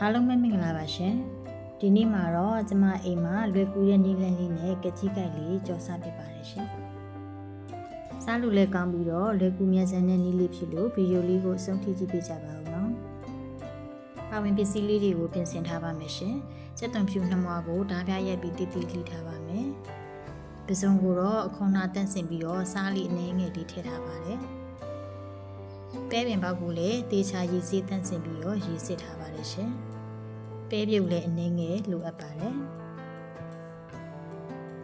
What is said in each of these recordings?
အားလုံးပဲမင်္ဂလာပါရှင်ဒီနေ့မှာတော့ကျမအိမ်မှာလွယ်ကူတဲ့နည်းလမ်းလေးနဲ့ကကြီးကိုက်လေးကြော်စားပြပါတယ်ရှင်စားလို့လည်းကောင်းပြီးတော့လွယ်ကူမြန်ဆန်တဲ့နည်းလေးဖြစ်လို့ဗီဒီယိုလေးကိုအဆုံးထိကြည့်ပေးကြပါဦးနော်ပါဝင်ပစ္စည်းလေးတွေကိုပြင်ဆင်ထားပါမယ်ရှင်စက်သွန်ဖြူနှမွားကိုဓာပြရက်ပြီးတိတိလှီထားပါမယ်ပစုံကိုတော့အခွန်နာတန့်စင်ပြီးတော့စားလေးအနည်းငယ်လေးထည့်ထားပါတယ် ပဲပင်ပေါက်ကိုလည်းတေချာရည်စေးတန့်စင်ပြီးတော့ရည်စစ်ထားပါတယ်ရှင်။ပဲပြုတ်လည်းအနည်းငယ်လိုအပ်ပါတယ်။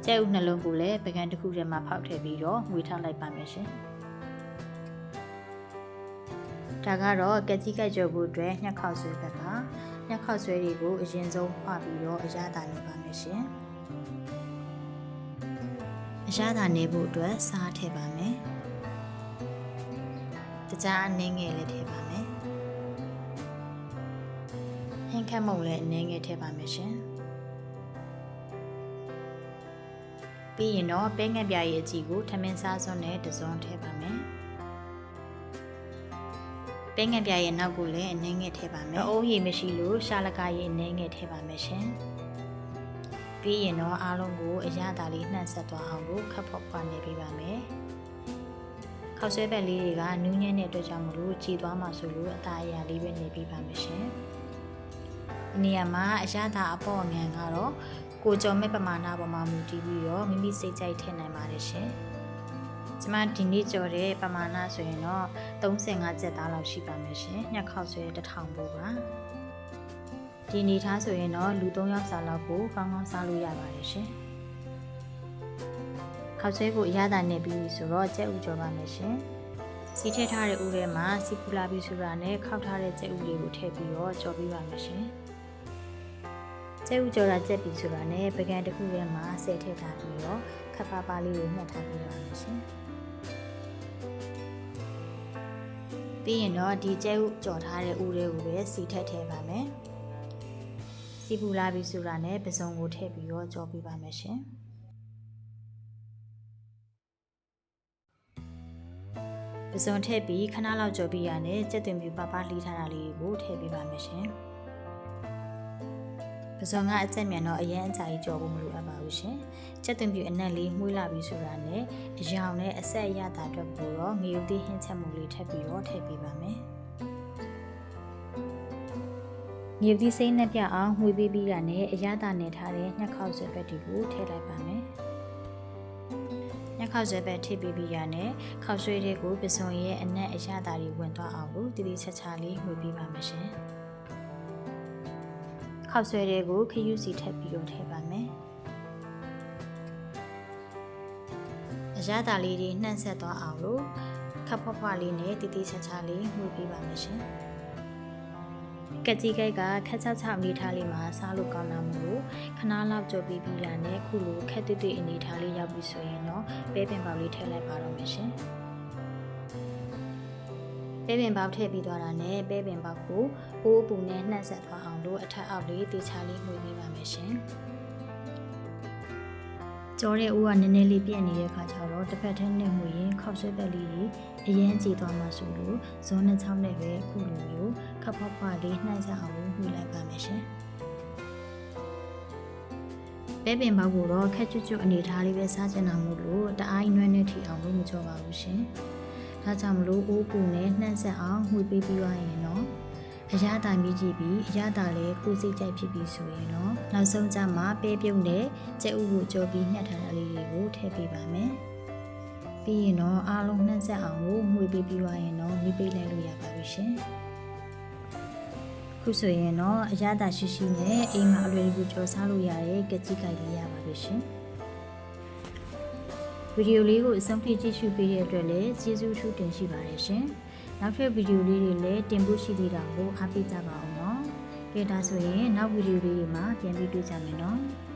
ကျဲဥနှလုံးကိုလည်းပကံတစ်ခုထဲမှာဖောက်ထည့်ပြီးတော့ငွေထားလိုက်ပါမယ်ရှင်။ဒါကတော့ကက်ကြီးကက်ကြော်ဖို့အတွက်ညှက်ခောက်ဆွဲဘက်ကညှက်ခောက်ဆွဲတွေကိုအရင်ဆုံးဖွာပြီးတော့အရသာနေပါမယ်ရှင်။အရသာနေဖို့အတွက်စားထည့်ပါမယ်။ တကြားအနည်းငယ်လေးထည့်ပါမယ်။ဟင်းခတ်မုံလည်းအနည်းငယ်ထည့်ပါမယ်ရှင်။ပြီးရင်တော့ပဲငက်ပြားရဲ့အကြည့်ကိုထမင်းစားစွန်းနဲ့တစုံထည့်ပါမယ်။ပဲငက်ပြားရဲ့နောက်ကိုလည်းအနည်းငယ်ထည့်ပါမယ်။အုံးရည်မရှိလို့ရှာလကရဲ့အနည်းငယ်ထည့်ပါမယ်ရှင်။ပြီးရင်တော့အားလုံးကိုအရသာလေးနှံ့ဆက်သွားအောင်လို့ခပ်ဖော့ဖွာနေပေးပါမယ်။ ခောက်ဆွဲဘက်လေးတွေကနူးညံ့တဲ့အတွက်ကြောင့်မလို့ကြည်သွားမှဆိုလို့အသားအရာလေးပဲနေပေးပါမယ်ရှင်။ဒီနေရာမှာအရသာအပေါ့ငံကတော့ကိုကြော်မဲ့ပမာဏပေါ်မှာမူတည်ပြီးတော့မိမိစိတ်ကြိုက်ထည့်နိုင်ပါတယ်ရှင်။ကျွန်မဒီနေ့ကြော်တဲ့ပမာဏဆိုရင်တော့35ကျက်သားလောက်ရှိပါမယ်ရှင်။ညခောက်ဆွဲ1000ပို့ပါ။ဒီနေထားဆိုရင်တော့လူ3ယောက်စာလောက်ကိုကောင်းကောင်းစားလို့ရပါတယ်ရှင်။ ခောက်ဆွဲကိုအရသာနေပြီးဆိုတော့ကြက်ဥကြော်ပါမယ်ရှင်။စီထည့်ထားတဲ့ဥထဲမှာစီပူလာပြီးဆိုတာနဲ့ခောက်ထားတဲ့ကြက်ဥလေးကိုထည့်ပြီးတော့ကြော်ပေးပါမယ်ရှင်။ကြက်ဥကြော်တာကြက်ပြီးဆိုတာနဲ့ပကံတစ်ခုထဲမှာဆဲထည့်ထားပြီးတော့ခပ်ပါပါလေးကိုနှက်ထားပေးပါမယ်ရှင်။ပြီးရင်တော့ဒီကြက်ဥကြော်ထားတဲ့ဥတွေကိုပဲစီထည့်ထည့်ပါမယ်။စီပူလာပြီးဆိုတာနဲ့ပစုံကိုထည့်ပြီးတော့ကြော်ပေးပါမယ်ရှင်။ ပစုံထည့်ပြီးခဏလောက်ကြော်ပြီးရနဲ့ကြက်သွင်ပြူပပလှီးထားတာလေးကိုထည့်ပေးပါမယ်ရှင်ပစုံကအကျက်မြန်တော့အရင်အကြာကြီးကြော်ဖို့မလိုအပ်ပါဘူးရှင်ကြက်သွင်ပြူအနက်လေးမှုလာပြီးဆိုတာနဲ့အယောင်နဲ့အဆက်အရတာအတွက်ကိုတော့ငရုတ်သီးဟင်းချက်မှုလေးထည့်ပြီးတော့ထည့်ပေးပါမယ်ငရုတ်သီးစိမ့်နဲ့ပြအောင်မှွေပေးပြီးတာနဲ့အရသာနေထားတဲ့ညှက်ခောက်ဆွဲဘက်တွေကိုထည့်လိုက်ပါမယ်ည ခောက်ဆွဲပဲထိပ်ပြီးပြီးရနဲ့ခောက်ဆွဲတဲ့ကိုပစုံရဲ့အနက်အရသာတွေဝင်သွားအောင်လို့တည်တည်ချာချာလေးမှွေပြီးပါမယ်ရှင်ခောက်ဆွဲတဲ့ကိုခရုစီထပ်ပြီးတော့ထည့်ပါမယ်အရသာလေးတွေနှံ့ဆက်သွားအောင်လို့ခပ်ဖွားဖွားလေးနဲ့တည်တည်ချာချာလေးမှွေပြီးပါမယ်ရှင် ကကြီးကိတ်ကခက်ချောက်ချောက်အနေထားလေးမှာစားလို့ကောင်းတာမို့လို့ခနားလောက်ကြော်ပြီးပြီးလာနဲ့ခုလိုခက်တစ်တစ်အနေထားလေးရောက်ပြီဆိုရင်တော့ပဲပင်ပေါက်လေးထည့်လိုက်ပါတော့မယ်ရှင်ပဲပင်ပေါက်ထည့်ပြီးသွားတာနဲ့ပဲပင်ပေါက်ကိုအိုးပူနဲ့နှက်ဆက်သွားအောင်လို့အထက်အောက်လေးတေချာလေးမှွေပေးပါမယ်ရှင် ကြောတဲ့အိုးကနည်းနည်းလေးပြည့်နေတဲ့ခါကျတော့တစ်ဖက်ထဲနဲ့မှွေရင်ခောက်ဆွဲဘက်လေးကြီးအရင်ကြည်သွားမှဆိုလို့ဇွန်နဲ့ချောင်းနဲ့ပဲခုလိုမျိုးခပ်ဖွားဖွားလေးနှိုက်ဆက်အောင်လို့မှွေလိုက်ပါမယ်ရှင်ပဲပင်ပေါက်ကိုတော့ခက်ကျွတ်ကျွတ်အနေထားလေးပဲစားကျင်တာမို့လို့တအားနွမ်းနဲ့ထီအောင်လို့မကြောပါဘူးရှင်ဒါကြောင့်မလို့အိုးပူနဲ့နှံ့ဆက်အောင်မှွေပေးပြီးသွားရင်တော့ အရသာမြည်ကြည့်ပြီးအရသာလည်းကိုယ်စိတ်ကြိုက်ဖြစ်ပြီးဆိုရင်တော့နောက်ဆုံးကြမှာပဲပြုတ်နဲ့ကြက်ဥကိုကြောပြီးညှက်ထားတာလေးတွေကိုထည့်ပေးပါမယ်ပြီးရင်တော့အားလုံးနှံ့ဆက်အောင်လို့မှွေပေးပြီးသွားရင်တော့မိပိတ်လိုက်လို့ရပါပြီရှင်ခုဆိုရင်တော့အရသာရှိရှိနဲ့အိမ်မှာအလွယ်တကူကြောစားလို့ရတဲ့ကကြီးကိုက်လေးရပါပြီရှင်ဗီဒီယိုလေးကိုအဆုံးထိကြည့်ရှုပေးတဲ့အတွက်လည်းကျေးဇူးထူးတင်ရှိပါတယ်ရှင်။ နောက်ထပ်ဗီဒီယိုလေးတွေလည်းတင်ဖို့ရှိသေးတာကိုအားပေးကြပါအောင်နော်။ကြည့်ဒါဆိုရင်နောက်ဗီဒီယိုလေးတွေမှာပြန်ပြီးတွေ့ကြမယ်နော်။